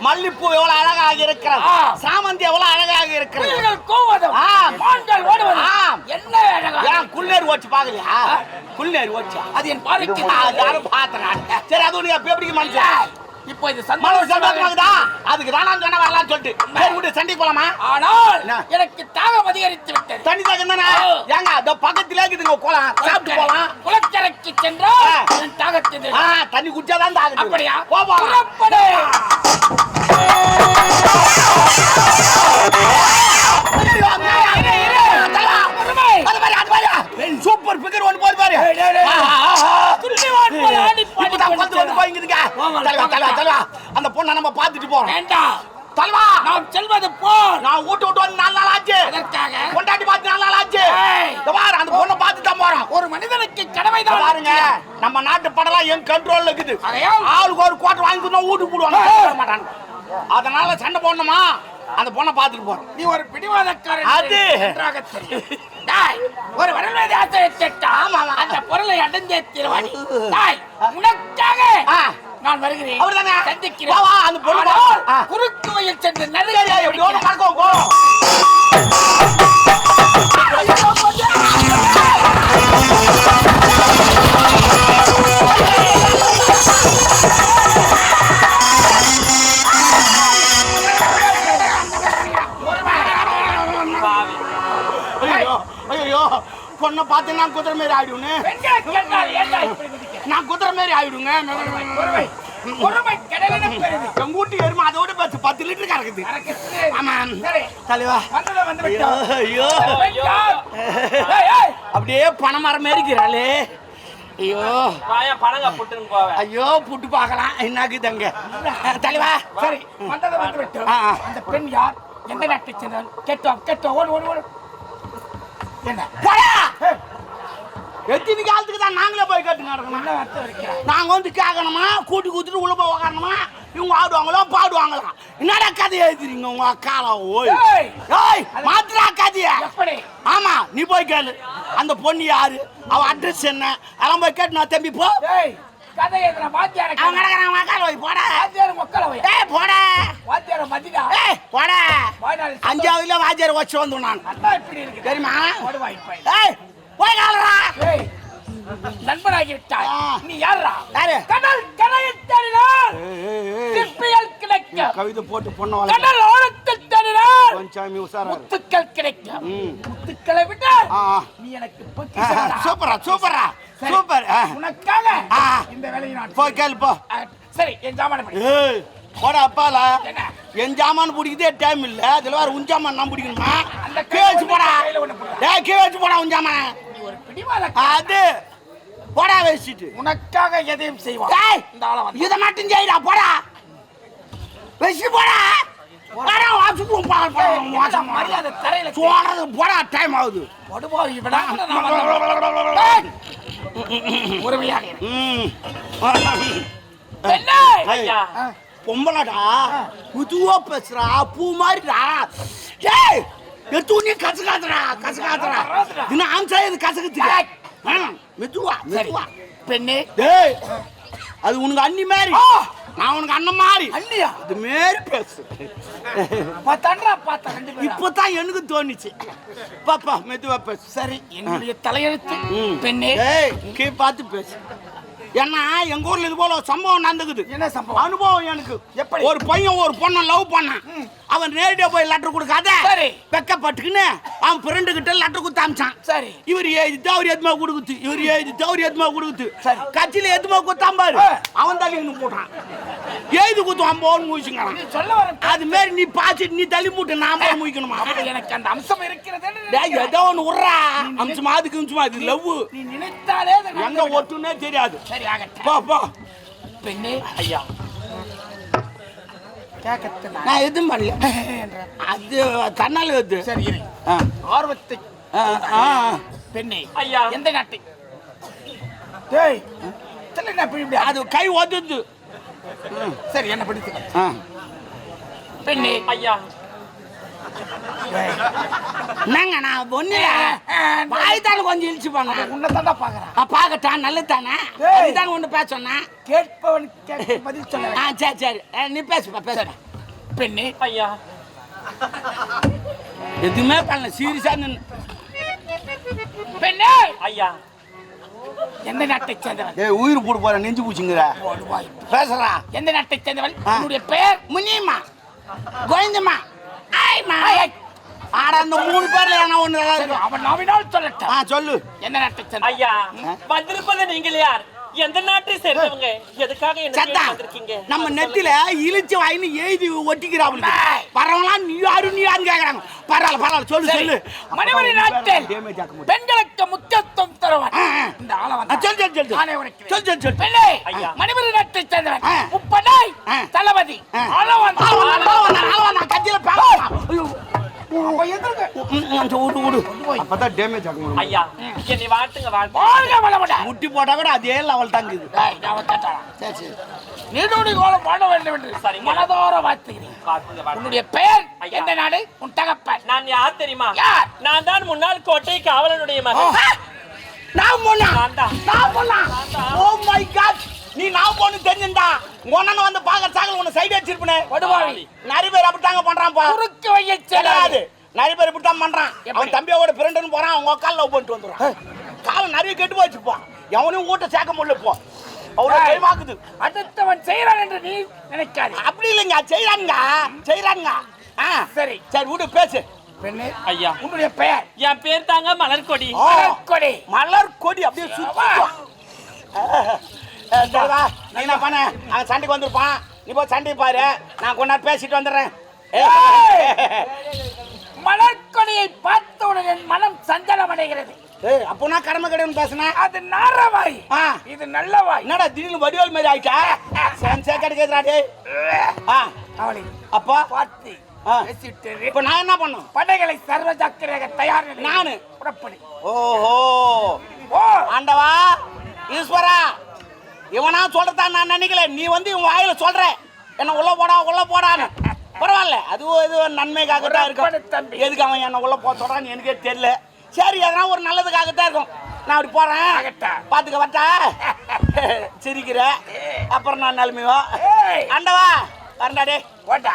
மல்லிப்பூ எவ்வளவு அழகாக இருக்கிறது. சாமந்தி எவ்வளவு அழகாக இருக்கிறது? கூவதும். ஓடுவதும் ஆ. என்ன அழகா ஏன் குள்ளேர் ஓச்சு பாக்கலையா குள்ளேர் ஓச்சா? அது என் பார்வைக்கு யாரும் பார்த்தேன் சரி அது உனக்கு எப்படி மனுஷன் இப்போ இது மனசு சந்தோஷமாக சந்தோஷமாகுதா? அதுக்கு தானா சொன்ன வரலாம்னு சொல்லிட்டு. சரி விட்டு சண்டைக்கு போலாமா? ஆனால்? எனக்கு தாகம் அதிகரித்து விட்டது. தண்ணி தாக்கம் தானே. ஏங்க இந்த பக்கத்துல இருக்குதுங்க குளம். சாப்பிட்டு போலாம். குளக்கரைக்கு. என் தாகத்தை தண்ணி குடிச்சாதான் தாகுது அப்படியா? போ போலாம். புறப்படு. அது அது. சூப்பர் பிகர் ஒன்று போது பாரு. இப்பதான் வந்து வந்து கொண்டிருக்கிறான். போய்ங்குதுங்க. தலைவா. தலைவா, தலைவா. அந்த பொண்ணை நம்ம பார்த்துட்டு போறோம். வேண்டாம் தலைவா நாம் செல்வது போர். நான் வீட்டு விட்டு வந்து நாலு நாள் ஆச்சு. அதற்காக கொண்டாட்டி பார்த்து நாலு நாள் ஆச்சு. பாரு அந்த பொண்ணை பார்த்து தான் போறோம். ஒரு மனிதனுக்கு இத கடமைதான் பாருங்க நம்ம நாட்டு படம்லாம் என் கண்ட்ரோல்ல இருக்குது. ஆளுக்கு ஒரு கோட்டை வாங்கி கொடுத்தா வீட்டுக்கு போடுவாங்க. மாட்டாங்க. அதனால சண்டை போடணுமா? அந்த பொண்ணை பார்த்துட்டு போறோம். நீ ஒரு பிடிவாதக்காரன் அது. நன்றாக ஒரு வரலாறு ஆமா, ஆமா. அந்த பொருளை அடைந்தே தீர்வாணி உனக்காக. நான் வருகிறேன் அவர்தானே? சந்திக்கிறேன் வா, வா, அந்த ஆ. குறுக்கு வழியில் சென்று சரி, நடுவே எப்படி ஒண்ணு மறக்கவும் போறோம் பொண்ணை பார்த்து நான் குதிரை மாரி ஆயிடுவேன்னு? நான் குதிரை மாரி ஆயிடுங்க. எங்க வீட்டு எருமை அதோட பத்து பத்து லிட்டர் கறக்குது. ஆமா. சரி, தலைவா. ஐயோ. ஐயோ. அப்படியே பணமரம் மேரிக்கிறாளே ஐயோ. வாயா பணங்க புட்டுன்னு போவேன். ஐயோ புட்டு பார்க்கலாம். என்னாக்குதுங்க தலைவா சரி. வந்தது வந்து. அந்த பெண் யார்? எந்த நாட்டை சேர்ந்தவள் கேட்டோம் கேட்டோம். ஓடு ஓடு என்ன எத்தனை காலத்துக்கு தான் நாங்களே போய் கேட்டு நடக்கணும்? என்ன அர்த்தம் இருக்கிறாய் நாங்க வந்து கேட்கணுமா கூட்டி குத்துட்டு உள்ள போய் உக்காரணுமா? இவங்க ஆடுவாங்களோ பாடுவாங்களா? என்னடா கதை எழுதுறீங்க உங்க அக்கால ஓய்? ஏய், மாத்திரா கதைய? ஆமா நீ போய் கேளு. அந்த பொண்ணு யாரு? அவ அட்ரஸ் என்ன? அதெல்லாம் போய் கேட்டு நான் தம்பி போ. ஏய்! கதை எதுனா வாத்தியார அவங்க போய் போடா. வாத்தியார மக்களை வை ஏய் போடா. வாத்தியார மதிடா ஏய் போடா. அஞ்சாவதுல வாஜர் வச்சு வந்து நான் இப்படி இருக்கு தெரியுமா? ஓடு வாய்ப்பாய் ஏய் போய் காலரா ஏய் நண்பனாகி விட்டாய். நீ யாரா யாரு? கடல் கரையில் தேடினால் சிப்பியல் கிடைக்கும் கவிதை போட்டு பொண்ணை கடல் ஓரத்தில் தேடினால் கொஞ்சம் உசாரா. முத்துக்கள் கிடைக்கும் ம். முத்துக்களை ஆ. நீ எனக்கு. சூப்பரா சூப்பரா. சூப்பர். உனக்காக. இந்த வேலையை நான் கேளு போ ஆ, சரி என் ஜாமான படி. ஏய் போடா அப்பால? என் ஜாமான் பிடிக்குதே டைம் இல்ல. அதுல வேற உன் ஜாமான் நான் பிடிக்கணுமா? அந்த கீழே வச்சு போடா. போடு. டேய் கீழே வச்சு போடா உன் ஜாமான். ஒரு பிடிவாத அது போடா வச்சுட்டு உனக்காக எதையும் செய்வான். டேய் இந்த ஆளை வந்து இத மட்டும் செய்டா போடா. வச்சு போடா. போடா. வாச்சு போ என்னடா மரியாதை தரையில சோறது போடா டைம் ஆகுது. படுபாவி விடா. ஐயா. பொம்பளடா. பேசுறா பூ மாதிரிடா ஏய் எத்துணி கசகாதுடா கசகாதுடா இன்னும் ஆம்சா இது கசகுது மெதுவா மெதுவா. பெண்ணே. டேய் அது உனக்கு அண்ணி மாதிரி. நான் உனக்கு அண்ணன் மாதிரி. அண்ணியா? அது மாரி பேசு. பார்த்தா பார்த்தா ரெண்டு பேரும் இப்பதான் எனக்கு தோணுச்சு. பாப்பா மெதுவா பேசு. சரி என்னுடைய தலையெழுத்து. பெண்ணே. கீ பார்த்து பேசு. ஏன்னா எங்க ஊர்ல இது போல சம்பவம் நடந்துக்குது. என்ன சம்பவம்? அனுபவம் எனக்கு. எப்படி? ஒரு பையன் ஒரு பொண்ணை லவ் பண்ணான். அவன் நேரடியா போய் லெட்டர் கொடுக்காத. சரி. வெக்கப்பட்டுக்குன்னு அவன் ஃப்ரெண்டு கிட்ட லெட்டர் கொடுத்து அமிச்சான் சரி. இவர் எழுதிட்டு அவர் எதுமா கொடுக்குது இவர் எழுதிட்டு அவர் எதுமா கொடுக்குது சரி. கட்சியில எதுமா கொடுத்தான் பாரு. அவன் தள்ளி இன்னும் போட்டான். எழுதி கொடுத்து அம்போன்னு முடிச்சுங்கிறான் நீ சொல்ல வர அது மாரி நீ பாய்ச்சிட்டு நீ தள்ளி மூட்டு நான் போய் முடிக்கணுமா எனக்கு அந்த அம்சம் இருக்கிறது ஏதோ ஒன்று விட்றா. அம்சமா அதுக்கு அம்சமா இது லவ். நீ நினைத்தாலே எங்க. ஒட்டுன்னே தெரியாது. சரி ஆகட்டும். போ போ. பெண்ணே ஐயா. கேட்கத்து நான் நான் எதுவும் பண்ணல. அது தன்னால வருது. சரி ஆர்வத்தை ஆ, ஆ. பெண்ணே ஐயா. எந்த நாட்டை? டேய் அது கை ஒதுது சரி என்ன படித்து ஆ. பெண்ணே ஐயா. என்னங்க நான் ஒண்ணு வாய் தானே கொஞ்சம் இழிச்சு பண்ணேன் உன்னை தாண்டா பாக்குறேன். பார்க்கட்டான் நல்லது தானே. அதுதான் ஒன்று பேச சொன்னேன்? கேட்பவன் பதில் சொல்ல ஆ சரி சரி. ஆ, நீ பேசுப்பா பேசுப்பா. பெண்ணே. ஐயா. எதுவுமே பண்ணல சீரியஸா நின்று பெண்ணே. ஐயா. எந்த நாட்டை சேர்ந்தவன்? ஏய் உயிர் போட்டு போற நெஞ்சு பூச்சிங்கிற. ஓடுவாய். பேசுறா. எந்த நாட்டை சேர்ந்தவன். உன்னுடைய பெயர் முனியம்மா கோவிந்தம்மா ஆட அந்த மூணு பேர்ல என்ன ஒண்ணு அவன் நாவினால் சொல்லட்டும் ஆ சொல்லு. ஐயா வந்திருப்பது நீங்கள் யார்? எந்த நாட்டை சேர்ந்தவங்க? எதுக்காக என்ன வந்திருக்கீங்க? நம்ம நெத்தில இழிச்சு வாயின்னு எழுதி ஒட்டிக்கிறாங்க பரவலாம் நீ யாரு நீ யாருன்னு கேக்குறாங்க. பரவாயில்ல பரவாயில்ல சொல்லு. சொல்லு. நாட்டில் முடியும். பெண்களுக்கு ஆ. இந்த ஆளை உனக்கு. மணிமணி நாட்டை சேர்ந்தவன். முப்படாய். தளபதி. ஆள வந்தா, ஆள ஆள கத்தியில. ஐயோ. சரி, என்னை வாழ்த்துங்க வாழ்த்து வாழ்க வளமுடன். முட்டி போட்டா கூட அதே லெவல் தாங்குது? சரி சரி. நீடூடி கோலம் வாழ வேண்டும் என்று சரிங்க. மனதோர வாழ்த்துகிறேன். உன்னுடைய பெயர். எந்த நாடு? உன் தகப்பன். நான் யார் தெரியுமா? நான் தான் முன்னாள் கோட்டை காவலனுடைய மகன். நான் போனா? நான் போனா. ஓ மை காட் நீ நான் போன்னு தெரிஞ்சிருந்தா உன்ன வந்து பாக்க சாகல உன்னை சைடு அடிச்சிருப்பனே. படுவாவி நிறைய பேர் அப்படித்தாங்க பண்றான்ப்பா. குறுக்கு வைய செல்லாது. நிறைய பேர் இப்படித்தான் பண்றான்? அவன் தம்பியோட பிறண்டுன்னு போறான் அவங்க கால் லவ் பண்ணிட்டு வந்துடுறான். காலம் நிறைய கெட்டு போச்சுப்பா எவனையும் ஊட்ட சேர்க்க முடியல இப்போ அவ்வளோ. டைமாக்குது அடுத்தவன் செய்யறான் என்று நீ நினைக்காதே. அப்படி இல்லைங்க செய்யறாங்க செய்யறாங்க ஆ சரி. சரி விடு பேசு. பெண்ணே ஐயா. உன்னுடைய பெயர்? என் பேர் தாங்க மலர்கொடி. ஓ, கொடி மலர் கொடி அப்படியே சுத்தி சரி வா. நீ என்ன பண்ண? அவன் சண்டைக்கு வந்திருப்பான். நீ போய் சண்டைக்கு பாரு. நான் நேரம் பேசிட்டு வந்துடுறேன். மலர்கொடியை பார்த்தவுடன் என் மனம் சஞ்சலம் அடைகிறது அப்போனா கடமை கிடையாது பேசுனா? அது நாரவாய். ஆ. இது நல்லவாய். என்னடா திடீர்னு வடிவேல் மாதிரி ஆயிட்டா? சென்சே கிடைக்கிறா டேய். ஆ. அவளை அப்பா? பார்த்து. பேசிட்டு இப்போ நான் என்ன பண்ணும்? படைகளை சர்வ ஜாக்கிரதையாக தயார் நிலையில் நானு. புறப்படு. ஓஹோ. ஓ ஆண்டவா ஈஸ்வரா இவனா சொல்றதா நான் நினைக்கல. நீ வந்து இவன் வாயில சொல்ற. என்ன உள்ள போடா உள்ள போடான்னு. பரவாயில்ல. அதுவும் இது நன்மைக்காக தான் இருக்கும் தம்பி. எதுக்கு அவன் என்ன உள்ள போக சொல்றான்னு எனக்கே தெரியல. சரி எதனா ஒரு நல்லதுக்காக தான் இருக்கும். நான் அப்படி போறேன். பாத்துக்க வட்டா சிரிக்கிற. அப்புறம் நான் நிலைமையோ ஏய். ஆண்டவா வரண்டா டே ஓட்டா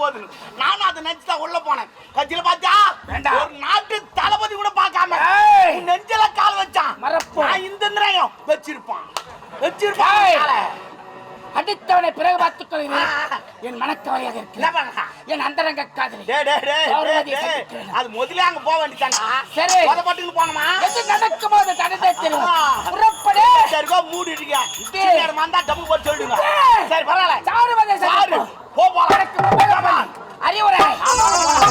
போகுதுன்னு நானும் அதை நினைச்சு தான் உள்ள போனேன். கட்சியில பார்த்தா ஒரு நாட்டு தளபதி கூட பார்க்காம நெஞ்சில கால் வச்சான். நான் இந்த நிலையம் வச்சிருப்பான். வச்சிருப்பான். அடித்தவனை பிறகு பார்த்துக் கொள்கிறேன் என் மனக்கவலையாக இருக்கிறேன் என் அந்தரங்க காதலி. அது முதலே அங்க போக வேண்டியதானா சரி. அதை மட்டும் போனோமா எது நடக்கும் போது தடத்தை தெரியும் புறப்படு. சரிக்கோ மூடி இருக்கேன் வந்தா டப்பு போட்டு சொல்லிடுங்க. சரி பரவாயில்ல. சாரு வந்து சாரு போ போலாம் அறிவுரை.